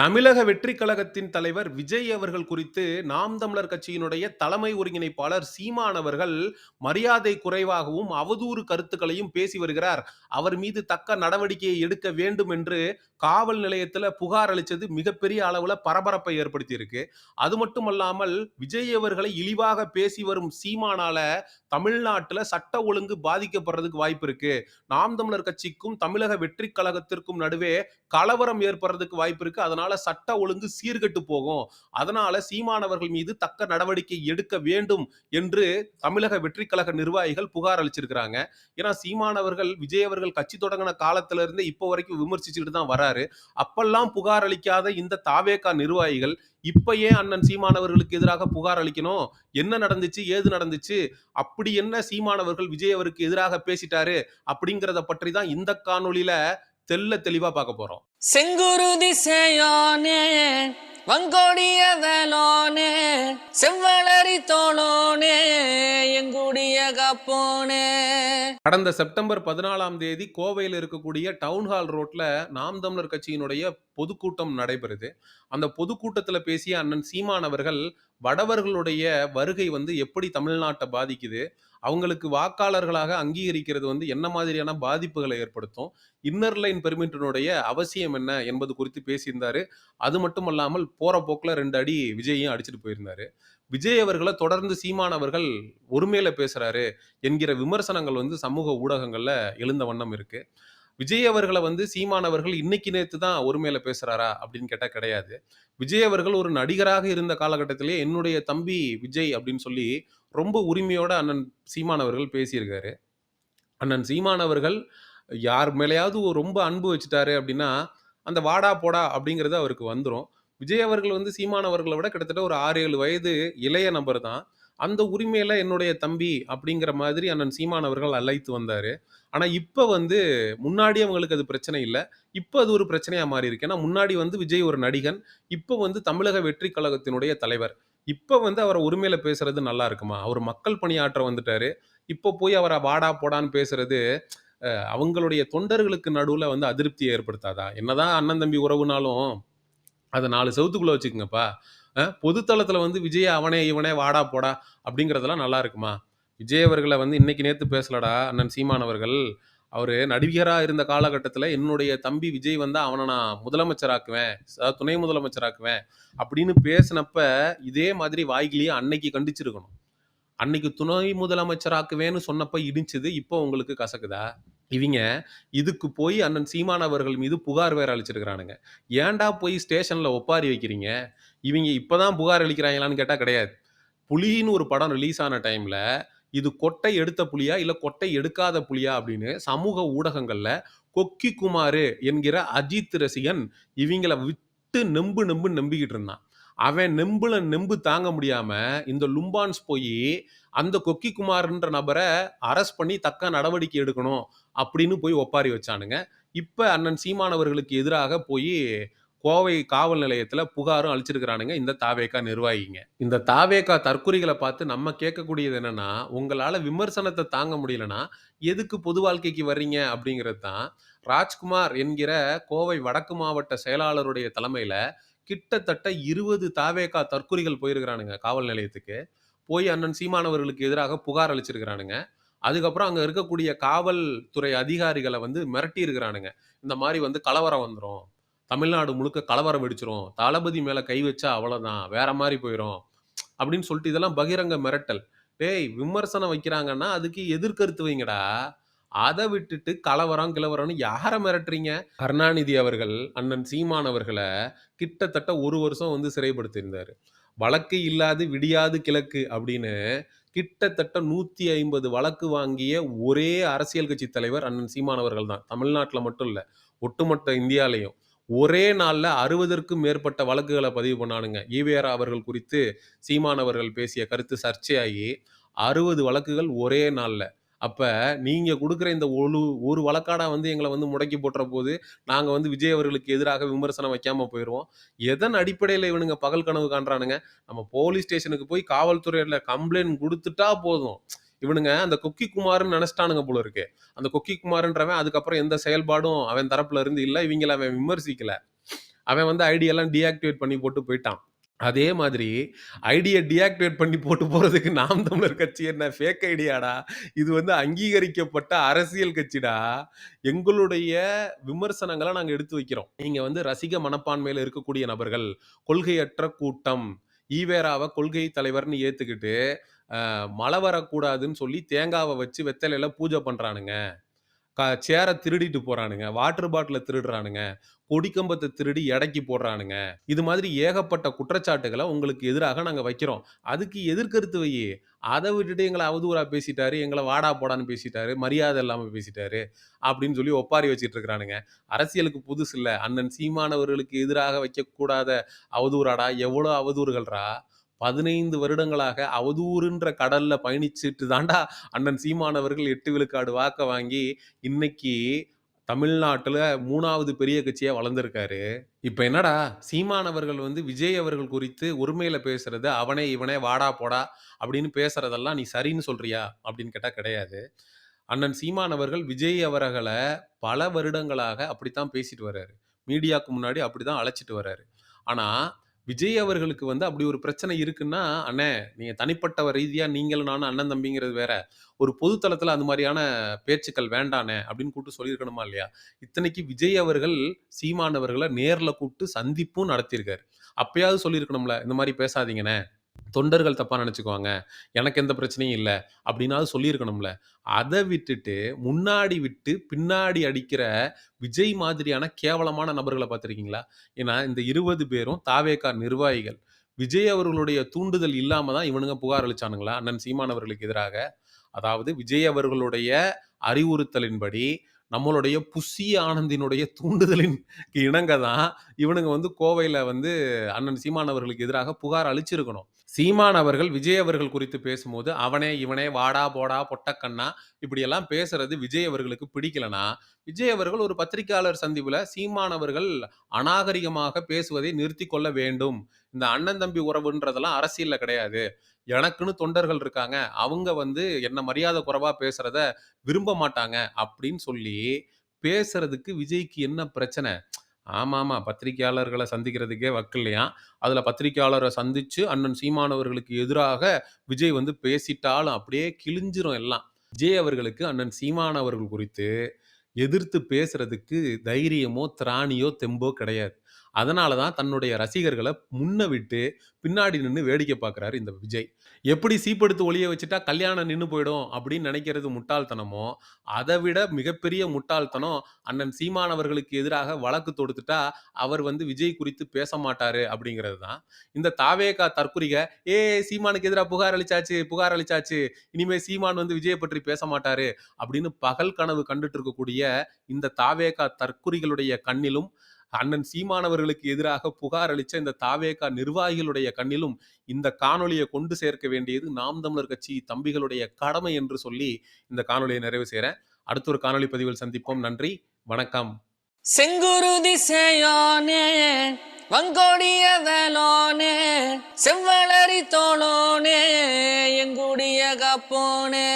தமிழக வெற்றி கழகத்தின் தலைவர் விஜய் அவர்கள் குறித்து நாம் தமிழர் கட்சியினுடைய தலைமை ஒருங்கிணைப்பாளர் சீமான் அவர்கள் மரியாதை குறைவாகவும் அவதூறு கருத்துக்களையும் பேசி வருகிறார். அவர் மீது தக்க நடவடிக்கையை எடுக்க வேண்டும் என்று காவல் நிலையத்தில் புகார் அளித்தது மிகப்பெரிய அளவில் பரபரப்பை ஏற்படுத்தியிருக்கு. அது மட்டுமல்லாமல் விஜய் அவர்களை இழிவாக பேசி வரும் சீமானால தமிழ்நாட்டில் சட்ட ஒழுங்கு பாதிக்கப்படுறதுக்கு வாய்ப்பு இருக்கு. நாம் தமிழர் கட்சிக்கும் தமிழக வெற்றி கழகத்திற்கும் நடுவே கலவரம் ஏற்படுறதுக்கு வாய்ப்பு இருக்கு. அதனால சட்ட ஒழுங்கு சீர்கெட்டு போகும். அதனால சீமானவர்கள் மீது தக்க நடவடிக்கை எடுக்க வேண்டும் என்று தமிழக வெற்றி கழக நிர்வாகிகள் புகார் அளிச்சிருக்கிறாங்க. ஏன்னா சீமானவர்கள் விஜய் அவர்கள் கட்சி தொடங்கின காலத்துல இருந்து இப்போ வரைக்கும் விமர்சிச்சுட்டு தான் வராரு. அப்பெல்லாம் புகார் அளிக்காத இந்த தாவேகா நிர்வாகிகள் இப்ப ஏன் அண்ணன் சீமானவர்களுக்கு எதிராக புகார் அளிக்கணும்? என்ன நடந்துச்சு? ஏது நடந்துச்சு? அப்படி என்ன சீமானவர்கள் விஜய் அவருக்கு எதிராக பேசிட்டாரு? அப்படிங்கிறத பற்றி தான் இந்த காணொளியில தெல்ல தெளிவா பார்க்க போறோம். செங்குருதி சேயோனே வங்கோடிய வேலோனே செவ்வளரி தோளோனே கடந்த செப்டம்பர் பதினாலாம் தேதி கோவையில் இருக்கக்கூடிய டவுன் ஹால் ரோட்ல நாம் தமிழர் கட்சியினுடைய பொதுக்கூட்டம் நடைபெறுது. அந்த பொதுக்கூட்டத்தில் பேசிய அண்ணன் சீமான் அவர்கள் வடவர்களுடைய வருகை வந்து எப்படி தமிழ்நாட்டை பாதிக்குது அவங்களுக்கு வாக்காளர்களாக அங்கீகரிக்கிறது வந்து என்ன மாதிரியான பாதிப்புகளை ஏற்படுத்தும் இன்னர் லைன் பெர்மிட்டினுடைய அவசியம் என்ன என்பது குறித்து பேசியிருந்தாரு. அது மட்டும் அல்லாமல் போற போக்குல ரெண்டு அடி விஜயையும் அடிச்சுட்டு போயிருந்தாரு. விஜய் அவர்களை தொடர்ந்து சீமான் அவர்கள் ஒருமையில பேசுறாரு என்கிற விமர்சனங்கள் வந்து சமூக ஊடகங்கள்ல எழுந்த வண்ணம் இருக்கு. விஜய் அவர்களை வந்து சீமான் அவர்கள் இன்னைக்கு நேத்து தான் ஒருமையில பேசுறாரா அப்படின்னு கேட்டா கிடையாது. விஜய் அவர்கள் ஒரு நடிகராக இருந்த காலகட்டத்திலே என்னுடைய தம்பி விஜய் அப்படின்னு சொல்லி ரொம்ப உரிமையோட அண்ணன் சீமான் அவர்கள் பேசியிருக்காரு. அண்ணன் சீமான் அவர்கள் யார் மேலேயாவது ரொம்ப அன்பு வச்சுட்டாரு அப்படின்னா அந்த வாடா போடா அப்படிங்கிறது அவருக்கு வந்துடும் விஜய் அவர்கள் வந்து சீமான் அவர்களை விட கிட்டத்தட்ட ஒரு ஆறு ஏழு வயது இளைய நபர் தான். அந்த உரிமையில என்னுடைய தம்பி அப்படிங்கிற மாதிரி அண்ணன் சீமான் அவர்கள் அழைத்து வந்தாரு. ஆனா இப்ப வந்து முன்னாடி அவங்களுக்கு அது பிரச்சனை இல்லை. இப்ப அது ஒரு பிரச்சனையா மாறி இருக்கு. ஏன்னா முன்னாடி வந்து விஜய் ஒரு நடிகன். இப்ப வந்து தமிழக வெற்றி கழகத்தினுடைய தலைவர். இப்ப வந்து அவரை உரிமையில பேசுறது நல்லா இருக்குமா? அவர் மக்கள் பணியாற்ற வந்துட்டாரு. இப்போ போய் அவரை வாடா போடான்னு பேசுறது அவங்களுடைய தொண்டர்களுக்கு நடுவுல வந்து அதிருப்தியை ஏற்படுத்தாதா? என்னதான் அண்ணன் தம்பி உறவுனாலும் அதை நாலு சவுத்துக்குள்ளே வச்சுக்கோங்கப்பா. பொதுத்தளத்தில் வந்து விஜய் அவனே இவனே வாடா போடா அப்படிங்கிறதெல்லாம் நல்லா இருக்குமா? விஜய் அவர்களை வந்து இன்னைக்கு நேற்று பேசலடா அண்ணன் சீமான் அவர்கள். நடிகராக இருந்த காலகட்டத்தில் என்னுடைய தம்பி விஜய் வந்தால் அவனை நான் முதலமைச்சராக்குவேன் அதாவது துணை முதலமைச்சராக்குவேன் அப்படின்னு பேசினப்ப இதே மாதிரி வாய்கிலேயே அன்னைக்கு கண்டிச்சிருக்கணும். அன்னைக்கு துணை முதலமைச்சராக்குவேன்னு சொன்னப்ப இடிஞ்சது இப்போ உங்களுக்கு கசக்குதா? இவங்க இதுக்கு போய் அண்ணன் சீமான் அவர்கள் மீது புகார் வேற அளிச்சிருக்கிறானுங்க. ஏன்டா போய் ஸ்டேஷன்ல ஒப்பாரி வைக்கிறீங்க? இவங்க இப்பதான் புகார் அளிக்கிறாங்களான்னு கேட்டா கிடையாது. புலின்னு ஒரு படம் ரிலீஸ் ஆன டைம்ல இது கொட்டை எடுத்த புலியா இல்ல கொட்டை எடுக்காத புலியா அப்படின்னு சமூக ஊடகங்கள்ல கொக்கி குமாரு என்கிற அஜித் ரசிகன் இவங்கள விட்டு நெம்பு நெம்பு நம்பிக்கிட்டு இருந்தான். அவன் நெம்புல நெம்பு தாங்க முடியாம இந்த லும்பான்ஸ் போய் அந்த கொக்கி குமார்ன்ற நபரை அரெஸ்ட் பண்ணி தக்க நடவடிக்கை எடுக்கணும் அப்படின்னு போய் ஒப்பாரி வச்சானுங்க. இப்ப அண்ணன் சீமானவர்களுக்கு எதிராக போய் கோவை காவல் நிலையத்துல புகாரும் அழிச்சிருக்கிறானுங்க இந்த தாவேக்கா நிர்வாகிங்க. இந்த தாவேக்கா தற்கொலைகளை பார்த்து நம்ம கேட்கக்கூடியது என்னன்னா உங்களால விமர்சனத்தை தாங்க முடியலன்னா எதுக்கு பொது வாழ்க்கைக்கு வர்றீங்க அப்படிங்கிறது தான். ராஜ்குமார் என்கிற கோவை வடக்கு மாவட்ட செயலாளருடைய தலைமையில கிட்டத்தட்ட இருபது தாவேக்கா தற்கொலைகள் போயிருக்கிறானுங்க காவல் நிலையத்துக்கு. போய் அண்ணன் சீமானவர்களுக்கு எதிராக புகார் அளிச்சிருக்கிறானுங்க. அதுக்கப்புறம் அங்கே இருக்கக்கூடிய காவல்துறை அதிகாரிகளை வந்து மிரட்டி இருக்கிறானுங்க இந்த மாதிரி வந்து கலவரம் வந்துடும் தமிழ்நாடு முழுக்க கலவரம் வெடிச்சிரும். தளபதி மேலே கை வச்சா அவ்வளோதான் வேற மாதிரி போயிடும் அப்படின்னு சொல்லிட்டு இதெல்லாம் பகிரங்க மிரட்டல். டேய் விமர்சனம் வைக்கிறாங்கன்னா அதுக்கு எதிர்கருத்து வைங்கடா. அதை விட்டுட்டு கலவரம் கிளவரம்னு யாரை மிரட்டுறீங்க? கருணாநிதி அவர்கள் அண்ணன் சீமான் அவர்களை கிட்டத்தட்ட ஒரு வருஷம் வந்து சிறைப்படுத்தியிருந்தார். வழக்கு இல்லாது விடியாது கிழக்கு அப்படின்னு கிட்டத்தட்ட நூற்றி ஐம்பது வழக்கு வாங்கிய ஒரே அரசியல் கட்சி தலைவர் அண்ணன் சீமான் அவர்கள் தான். தமிழ்நாட்டில் மட்டும் இல்லை ஒட்டுமொத்த இந்தியாலையும். ஒரே நாளில் அறுபதற்கும் மேற்பட்ட வழக்குகளை பதிவு பண்ணானுங்க. ஈவேரா அவர்கள் குறித்து சீமான் அவர்கள் பேசிய கருத்து சர்ச்சையாகி அறுபது வழக்குகள் ஒரே நாளில். அப்ப நீங்க கொடுக்குற இந்த ஒரு ஒரு வழக்காடா வந்து எங்களை வந்து முடக்கி போட்டுற போது நாங்க வந்து விஜய் அவர்களுக்கு எதிராக விமர்சனம் வைக்காம போயிடுவோம் எதன் அடிப்படையில இவனுங்க பகல் கனவு காண்றானுங்க? நம்ம போலீஸ் ஸ்டேஷனுக்கு போய் காவல்துறையில கம்ப்ளைண்ட் கொடுத்துட்டா போதும். இவனுங்க அந்த கொக்கி குமார்னு நினைச்சிட்டானுங்க போல இருக்கு. அந்த கொக்கி குமார்ன்றவன் அதுக்கப்புறம் எந்த செயல்பாடும் அவன் தரப்புல இருந்து இல்ல. இவங்கள அவன் விமர்சிக்கல. அவன் வந்து ஐடி எல்லாம் டீஆக்டிவேட் பண்ணி போட்டு போயிட்டான். அதே மாதிரி ஐடியை டீஆக்டிவேட் பண்ணி போட்டு போகிறதுக்கு நாம் தமிழர் கட்சி என்ன ஃபேக் ஐடியாடா? இது வந்து அங்கீகரிக்கப்பட்ட அரசியல் கட்சிடா. எங்களுடைய விமர்சனங்களை நாங்கள் எடுத்து வைக்கிறோம். நீங்கள் வந்து ரசிக மனப்பான்மையில் இருக்கக்கூடிய நபர்கள், கொள்கையற்ற கூட்டம், ஈவேராவை கொள்கை தலைவர்னு ஏற்றுக்கிட்டு மழை வரக்கூடாதுன்னு சொல்லி தேங்காவை வச்சு வெத்தலையில் பூஜை பண்ணுறானுங்க க சேரை திருடிட்டு போகிறானுங்க வாட்டர் பாட்டிலை திருடுறானுங்க. கொடிக்கம்பத்தை திருடி எடைக்கு போடுறானுங்க. இது மாதிரி ஏகப்பட்ட குற்றச்சாட்டுகளை உங்களுக்கு எதிராக நாங்கள் வைக்கிறோம். அதுக்கு எதிர்கருத்து வையி. அதை விட்டுட்டு எங்களை அவதூறா பேசிட்டாரு, எங்களை வாடா போடான்னு பேசிட்டாரு, மரியாதை இல்லாமல் பேசிட்டாரு, அப்படின்னு சொல்லி ஒப்பாரி வச்சுட்டு இருக்கிறானுங்க. அரசியலுக்கு புதுசு இல்லை அண்ணன் சீமானவர்களுக்கு எதிராக வைக்கக்கூடாத அவதூறாடா? எவ்வளோ அவதூறுகள்ரா 15 வருடங்களாக அவதூறுன்ற கடல்ல பயணிச்சுட்டு தாண்டா அண்ணன் சீமானவர்கள் எட்டு விழுக்காடு வாக்க வாங்கி, இன்னைக்கு தமிழ்நாட்டில் மூணாவது பெரிய கட்சியாக வளர்ந்துருக்காரு இப்போ என்னடா, சீமானவர்கள் வந்து விஜய் அவர்கள் குறித்து உரிமையில் பேசுறது, அவனே, இவனே, வாடா, போடா அப்படின்னு பேசுறதெல்லாம் நீ சரின்னு சொல்றியா? அப்படின்னு கேட்டால் கிடையாது. அண்ணன் சீமானவர்கள் விஜய் அவர்களை பல வருடங்களாக அப்படித்தான் பேசிட்டு வர்றாரு. மீடியாவுக்கு முன்னாடி அப்படி தான் அழைச்சிட்டு வர்றாரு. ஆனால் விஜய் அவர்களுக்கு வந்து அப்படி ஒரு பிரச்சனை இருக்குன்னா, "அண்ணே, நீங்க தனிப்பட்ட ரீதியா நீங்களும் நானும் அண்ணன், தம்பிங்கிறது வேற. ஒரு பொது தளத்துல அந்த மாரியான பேச்சுக்கள் வேண்டாண்ணே" அப்படின்னு கூப்பிட்டு சொல்லியிருக்கணுமா இல்லையா? இத்தனைக்கு விஜய் அவர்கள் சீமான் அவர்கள நேர்ல கூப்பிட்டு சந்திப்பும் நடத்தியிருக்காரு. அப்பயாவது சொல்லியிருக்கணும்ல, "இந்த மாரி பேசாதீங்கண்ணே. தொண்டர்கள் தப்பா நினச்சுக்குவாங்க எனக்கு எந்த பிரச்சனையும் இல்ல." அப்படின்னாவது சொல்லியிருக்கணும்ல. அத விட்டுட்டு, முன்னாடி விட்டு பின்னாடி அடிக்கிற விஜய் மாதிரியான கேவலமான நபர்கள பார்த்திருக்கீங்களா? ஏன்னா, இந்த 20 பேரும் தாவேகா நிர்வாகிகள். விஜய் அவர்களுடைய தூண்டுதல் இல்லாம தான் இவனுங்க புகார் அளிச்சானுங்களா? அண்ணன் சீமான் அவர்களுக்கு எதிராக? அதாவது விஜய் அவர்களுடைய அறிவுறுத்தலின்படி, நம்மளுடைய புஷி ஆனந்தினுடைய தூண்டுதலின் இணங்க தான் இவனுங்க வந்து கோவையில் வந்து அண்ணன் சீமான் அவர்களுக்கு எதிராக புகார் அளிச்சிருக்கணும். சீமான் அவர்கள் விஜய் அவர்கள் குறித்து பேசும்போது, "அவனே, இவனே, வாடா, போடா, பொட்டக்கண்ணா" இப்படியெல்லாம் பேசுறது விஜய் அவர்களுக்கு பிடிக்கலனா, விஜய் அவர்கள் ஒரு பத்திரிக்கையாளர் சந்திப்பில் சீமான் அவர்கள் அநாகரிகமாக பேசுவதை நிறுத்திக் கொள்ள வேண்டும். இந்த அண்ணன், தம்பி உறவுன்றதெல்லாம் அரசியல்ல கிடையாது. எனக்குன்னு தொண்டர்கள் இருக்காங்க. அவங்க வந்து என்ன மரியாதை குறைவா பேசுறத விரும்ப மாட்டாங்க அப்படின்னு சொல்லி பேசுறதுக்கு விஜய்க்கு என்ன பிரச்சனை? ஆமாமா, பத்திரிகையாளர்களை சந்திக்கிறதுக்கே வக்கில்லையா அதுல பத்திரிகையாளரை சந்திச்சு அண்ணன் சீமானவர்களுக்கு எதிராக விஜய் வந்து பேசிட்டாலும் அப்படியே கிழிஞ்சிரும் எல்லாம். விஜய் அவர்களுக்கு அண்ணன் சீமானவர்கள் குறித்து எதிர்த்து பேசுறதுக்கு தைரியமோ, திராணியோ, தெம்போ கிடையாது. அதனால தான் தன்னுடைய ரசிகர்களை முன்ன விட்டு பின்னாடி நின்று வேடிக்கை பார்க்குறாரு இந்த விஜய். எப்படி சீப்படுத்து ஒளிய வச்சுட்டா கல்யாணம் நின்று போயிடும் அப்படின்னு நினைக்கிறது முட்டாள்தனமோ, அதை விட மிகப்பெரிய முட்டாள்தனம் அண்ணன் சீமான் அவர்களுக்கு எதிராக வழக்கு தொடுத்துட்டா, அவர் வந்து விஜய் குறித்து பேச மாட்டாரு அப்படிங்கிறது தான். இந்த தாவேகா தற்குறிக, "ஏய் சீமானுக்கு எதிராக புகார் அளிச்சாச்சு, புகார் அளிச்சாச்சு. இனிமே சீமான் வந்து விஜயை பற்றி பேச மாட்டாரு" அப்படின்னு பகல் கனவு கண்டுட்டு இருக்கக்கூடிய இந்த தாவேகா தற்குறிகளுடைய கண்ணிலும், அண்ணன் சீமானவர்களுக்கு எதிராக புகார் அளித்த இந்த தாவேகா நிர்வாகிகளுடைய கண்ணிலும், இந்த காணொலியை கொண்டு சேர்க்க வேண்டியது நாம் தமிழர் கட்சி தம்பிகளுடைய கடமை என்று சொல்லி, இந்த காணொலியை நிறைவு செய்கிறேன் அடுத்த ஒரு காணொலி பதிவில் சந்திப்போம். நன்றி, வணக்கம். செங்குருதி செயோனே வங்கோடிய வேலோனே செவ்வளரி தோளோனே எங்குடிய கப்போனே